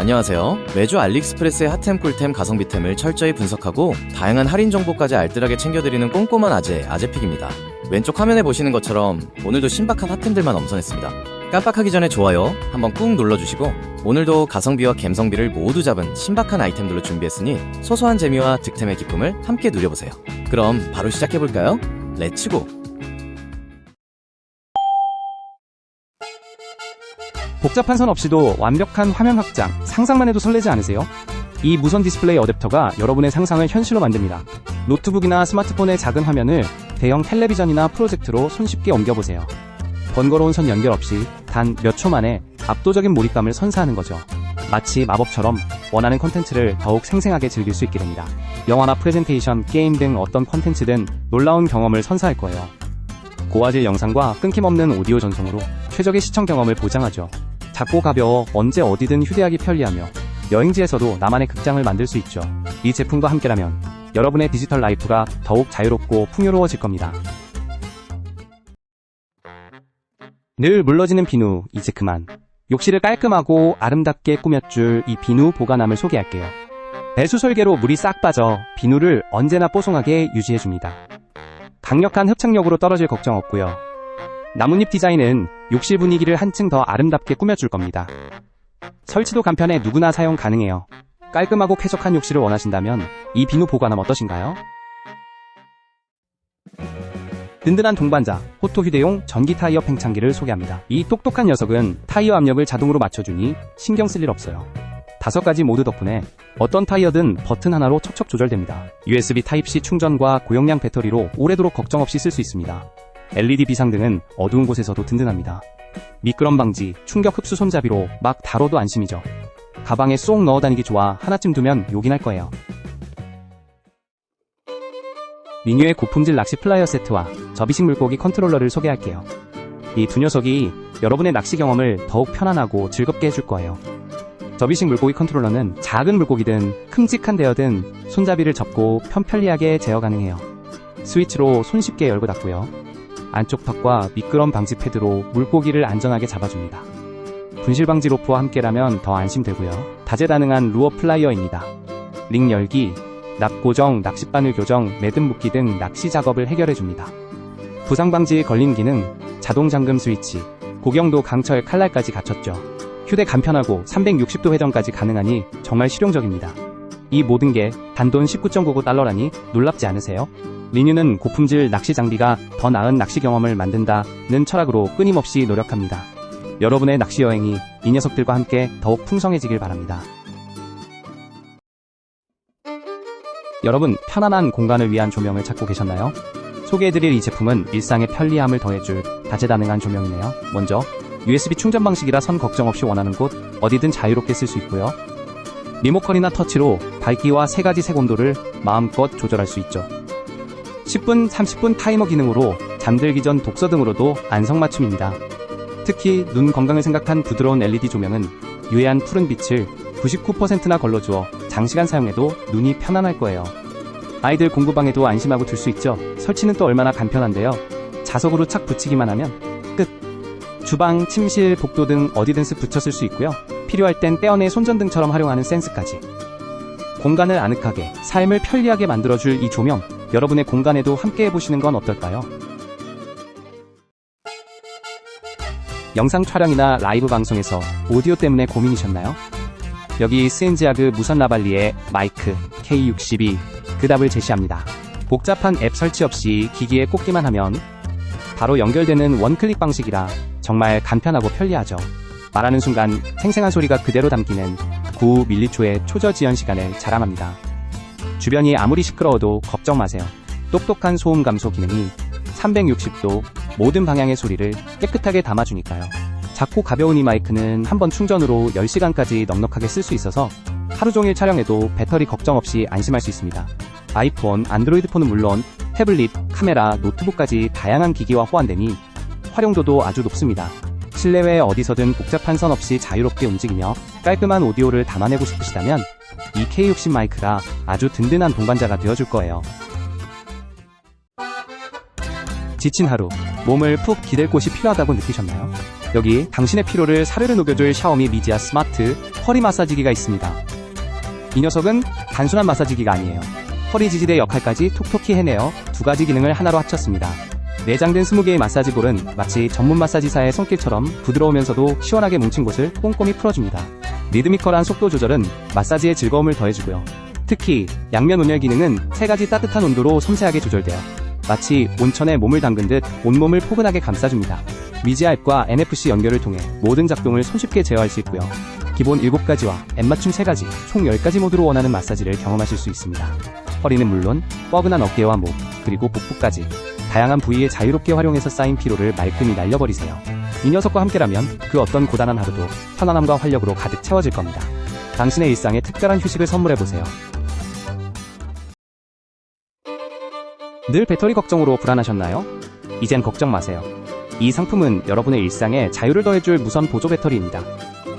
안녕하세요. 매주 알리익스프레스의 핫템 꿀템 가성비템을 철저히 분석하고 다양한 할인 정보까지 알뜰하게 챙겨드리는 꼼꼼한 아재 아재픽입니다. 왼쪽 화면에 보시는 것처럼 오늘도 신박한 핫템들만 엄선했습니다. 깜빡하기 전에 좋아요 한번 꾹 눌러주시고 오늘도 가성비와 갬성비를 모두 잡은 신박한 아이템들로 준비했으니 소소한 재미와 득템의 기쁨을 함께 누려보세요. 그럼 바로 시작해볼까요? 렛츠고! 복잡한 선 없이도 완벽한 화면 확장, 상상만 해도 설레지 않으세요? 이 무선 디스플레이 어댑터가 여러분의 상상을 현실로 만듭니다. 노트북이나 스마트폰의 작은 화면을 대형 텔레비전이나 프로젝트로 손쉽게 옮겨보세요. 번거로운 선 연결 없이 단 몇 초 만에 압도적인 몰입감을 선사하는 거죠. 마치 마법처럼 원하는 콘텐츠를 더욱 생생하게 즐길 수 있게 됩니다. 영화나 프레젠테이션, 게임 등 어떤 콘텐츠든 놀라운 경험을 선사할 거예요. 고화질 영상과 끊김없는 오디오 전송으로 최적의 시청 경험을 보장하죠. 작고 가벼워 언제 어디든 휴대하기 편리하며 여행지에서도 나만의 극장을 만들 수 있죠. 이 제품과 함께라면 여러분의 디지털 라이프가 더욱 자유롭고 풍요로워질 겁니다. 늘 물러지는 비누, 이제 그만. 욕실을 깔끔하고 아름답게 꾸몄줄 이 비누 보관함을 소개할게요. 배수 설계로 물이 싹 빠져 비누를 언제나 뽀송하게 유지해줍니다. 강력한 흡착력으로 떨어질 걱정 없고요. 나뭇잎 디자인은 욕실 분위기를 한층 더 아름답게 꾸며줄 겁니다. 설치도 간편해 누구나 사용 가능해요. 깔끔하고 쾌적한 욕실을 원하신다면 이 비누 보관함 어떠신가요? 든든한 동반자, 호토 휴대용 전기 타이어 팽창기를 소개합니다. 이 똑똑한 녀석은 타이어 압력을 자동으로 맞춰주니 신경 쓸 일 없어요. 다섯 가지 모드 덕분에 어떤 타이어든 버튼 하나로 척척 조절됩니다. USB 타입C 충전과 고용량 배터리로 오래도록 걱정 없이 쓸 수 있습니다. LED 비상등은 어두운 곳에서도 든든합니다. 미끄럼 방지, 충격 흡수 손잡이로 막 다뤄도 안심이죠. 가방에 쏙 넣어 다니기 좋아 하나쯤 두면 요긴할 거예요. 미뉴의 고품질 낚시 플라이어 세트와 접이식 물고기 컨트롤러를 소개할게요. 이 두 녀석이 여러분의 낚시 경험을 더욱 편안하고 즐겁게 해줄 거예요. 접이식 물고기 컨트롤러는 작은 물고기든 큼직한 대어든 손잡이를 접고 편편리하게 제어 가능해요. 스위치로 손쉽게 열고 닫고요. 안쪽 턱과 미끄럼 방지 패드로 물고기를 안전하게 잡아줍니다. 분실 방지 로프와 함께라면 더 안심되고요. 다재다능한 루어 플라이어입니다. 링 열기, 납 고정, 낚싯바늘 교정, 매듭 묶기 등 낚시 작업을 해결해줍니다. 부상 방지 걸림 기능, 자동 잠금 스위치, 고경도 강철 칼날까지 갖췄죠. 휴대 간편하고 360도 회전까지 가능하니 정말 실용적입니다. 이 모든 게 단돈 19.99달러라니 놀랍지 않으세요? 리뉴는 고품질 낚시 장비가 더 나은 낚시 경험을 만든다는 철학으로 끊임없이 노력합니다. 여러분의 낚시 여행이 이 녀석들과 함께 더욱 풍성해지길 바랍니다. 여러분, 편안한 공간을 위한 조명을 찾고 계셨나요? 소개해드릴 이 제품은 일상의 편리함을 더해줄 다재다능한 조명이네요. 먼저, USB 충전 방식이라 선 걱정 없이 원하는 곳 어디든 자유롭게 쓸 수 있고요. 리모컨이나 터치로 밝기와 세 가지 색 온도를 마음껏 조절할 수 있죠. 10분, 30분 타이머 기능으로 잠들기 전 독서 등으로도 안성맞춤입니다. 특히 눈 건강을 생각한 부드러운 LED 조명은 유해한 푸른 빛을 99%나 걸러주어 장시간 사용해도 눈이 편안할 거예요. 아이들 공부방에도 안심하고 둘 수 있죠. 설치는 또 얼마나 간편한데요. 자석으로 착 붙이기만 하면 끝. 주방, 침실, 복도 등 어디든 쓱 붙여 쓸 수 있고요. 필요할 땐 떼어내 손전등처럼 활용하는 센스까지. 공간을 아늑하게, 삶을 편리하게 만들어줄 이 조명, 여러분의 공간에도 함께 해보시는 건 어떨까요? 영상 촬영이나 라이브 방송에서 오디오 때문에 고민이셨나요? 여기 스엔지아그 무선 라발리의 마이크 K62 그 답을 제시합니다. 복잡한 앱 설치 없이 기기에 꽂기만 하면 바로 연결되는 원클릭 방식이라 정말 간편하고 편리하죠. 말하는 순간 생생한 소리가 그대로 담기는 9 밀리초의 초저 지연 시간을 자랑합니다. 주변이 아무리 시끄러워도 걱정 마세요. 똑똑한 소음 감소 기능이 360도 모든 방향의 소리를 깨끗하게 담아주니까요. 작고 가벼운 이 마이크는 한 번 충전으로 10시간까지 넉넉하게 쓸 수 있어서 하루 종일 촬영해도 배터리 걱정 없이 안심할 수 있습니다. 아이폰, 안드로이드 폰은 물론 태블릿, 카메라, 노트북까지 다양한 기기와 호환되니 활용도도 아주 높습니다. 실내외 어디서든 복잡한 선 없이 자유롭게 움직이며 깔끔한 오디오를 담아내고 싶으시다면 이 K60 마이크가 아주 든든한 동반자가 되어줄 거예요. 지친 하루, 몸을 푹 기댈 곳이 필요하다고 느끼셨나요? 여기 당신의 피로를 사르르 녹여줄 샤오미 미지아 스마트 허리 마사지기가 있습니다. 이 녀석은 단순한 마사지기가 아니에요. 허리 지지대 역할까지 톡톡히 해내어 두 가지 기능을 하나로 합쳤습니다. 내장된 20개의 마사지볼은 마치 전문 마사지사의 손길처럼 부드러우면서도 시원하게 뭉친 곳을 꼼꼼히 풀어줍니다. 리드미컬한 속도 조절은 마사지의 즐거움을 더해주고요. 특히 양면 온열 기능은 세 가지 따뜻한 온도로 섬세하게 조절되어 마치 온천에 몸을 담근 듯 온몸을 포근하게 감싸줍니다. 앱과 NFC 연결을 통해 모든 작동을 손쉽게 제어할 수 있고요. 기본 7가지와 앱맞춤 3가지, 총 10가지 모드로 원하는 마사지를 경험하실 수 있습니다. 허리는 물론 뻐근한 어깨와 목, 그리고 복부까지 다양한 부위에 자유롭게 활용해서 쌓인 피로를 말끔히 날려버리세요. 이 녀석과 함께라면 그 어떤 고단한 하루도 편안함과 활력으로 가득 채워질 겁니다. 당신의 일상에 특별한 휴식을 선물해보세요. 늘 배터리 걱정으로 불안하셨나요? 이젠 걱정 마세요. 이 상품은 여러분의 일상에 자유를 더해줄 무선 보조 배터리입니다.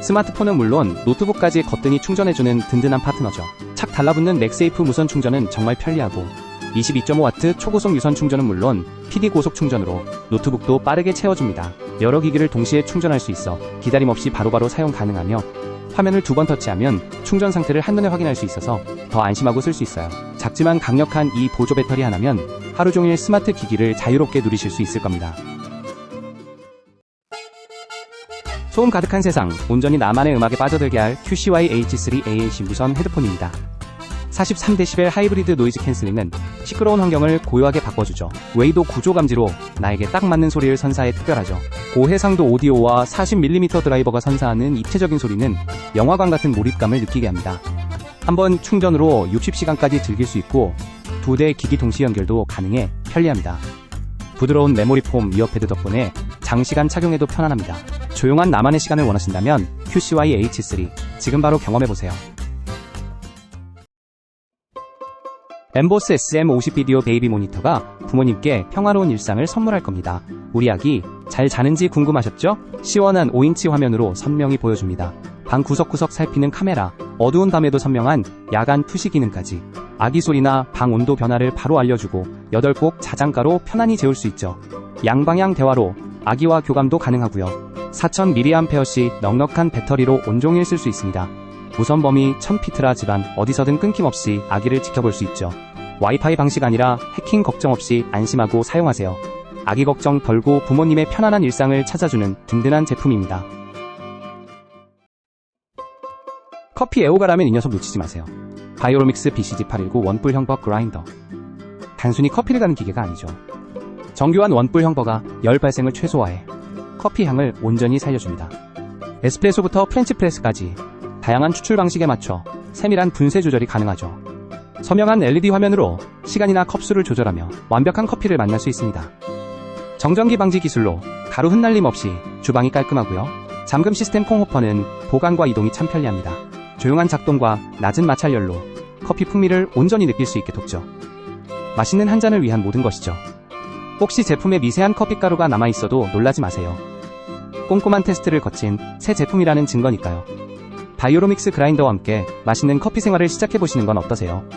스마트폰은 물론 노트북까지 거뜬히 충전해주는 든든한 파트너죠. 착 달라붙는 맥세이프 무선 충전은 정말 편리하고 22.5W 초고속 유선 충전은 물론 PD 고속 충전으로 노트북도 빠르게 채워줍니다. 여러 기기를 동시에 충전할 수 있어 기다림 없이 바로 바로 사용 가능하며 화면을 두 번 터치하면 충전 상태를 한눈에 확인할 수 있어서 더 안심하고 쓸 수 있어요. 작지만 강력한 이 보조 배터리 하나면 하루 종일 스마트 기기를 자유롭게 누리실 수 있을 겁니다. 소음 가득한 세상, 온전히 나만의 음악에 빠져들게 할 QCY H3 ANC 무선 헤드폰입니다. 43dB 하이브리드 노이즈 캔슬링은 시끄러운 환경을 고요하게 바꿔주죠. 웨이도 구조 감지로 나에게 딱 맞는 소리를 선사해 특별하죠. 고해상도 오디오와 40mm 드라이버가 선사하는 입체적인 소리는 영화관 같은 몰입감을 느끼게 합니다. 한 번 충전으로 60시간까지 즐길 수 있고 두 대 기기 동시 연결도 가능해 편리합니다. 부드러운 메모리 폼 이어패드 덕분에 장시간 착용해도 편안합니다. 조용한 나만의 시간을 원하신다면 QCY H3 지금 바로 경험해보세요. 엠보스 SM50 비디오 베이비 모니터가 부모님께 평화로운 일상을 선물할 겁니다. 우리 아기 잘 자는지 궁금하셨죠? 시원한 5인치 화면으로 선명히 보여줍니다. 방 구석구석 살피는 카메라, 어두운 밤에도 선명한 야간 투시 기능까지 아기 소리나 방 온도 변화를 바로 알려주고 8곡 자장가로 편안히 재울 수 있죠. 양방향 대화로 아기와 교감도 가능하고요. 4000mAh씩 넉넉한 배터리로 온종일 쓸 수 있습니다. 무선 범위 1000피트라 집안 어디서든 끊김없이 아기를 지켜볼 수 있죠. 와이파이 방식 아니라 해킹 걱정 없이 안심하고 사용하세요. 아기 걱정 덜고 부모님의 편안한 일상을 찾아주는 든든한 제품입니다. 커피 애호가라면 이 녀석 놓치지 마세요. 바이오로믹스 BCG819 원뿔 형버 그라인더. 단순히 커피를 가는 기계가 아니죠. 정교한 원뿔 형버가 열 발생을 최소화해 커피 향을 온전히 살려줍니다. 에스프레소부터 프렌치 프레스까지 다양한 추출 방식에 맞춰 세밀한 분쇄 조절이 가능하죠. 선명한 LED 화면으로 시간이나 컵수를 조절하며 완벽한 커피를 만날 수 있습니다. 정전기 방지 기술로 가루 흩날림 없이 주방이 깔끔하고요. 잠금 시스템 콩호퍼는 보관과 이동이 참 편리합니다. 조용한 작동과 낮은 마찰열로 커피 풍미를 온전히 느낄 수 있게 돕죠. 맛있는 한 잔을 위한 모든 것이죠. 혹시 제품에 미세한 커피가루가 남아있어도 놀라지 마세요. 꼼꼼한 테스트를 거친 새 제품이라는 증거니까요. 바이오로믹스 그라인더와 함께 맛있는 커피 생활을 시작해보시는 건 어떠세요?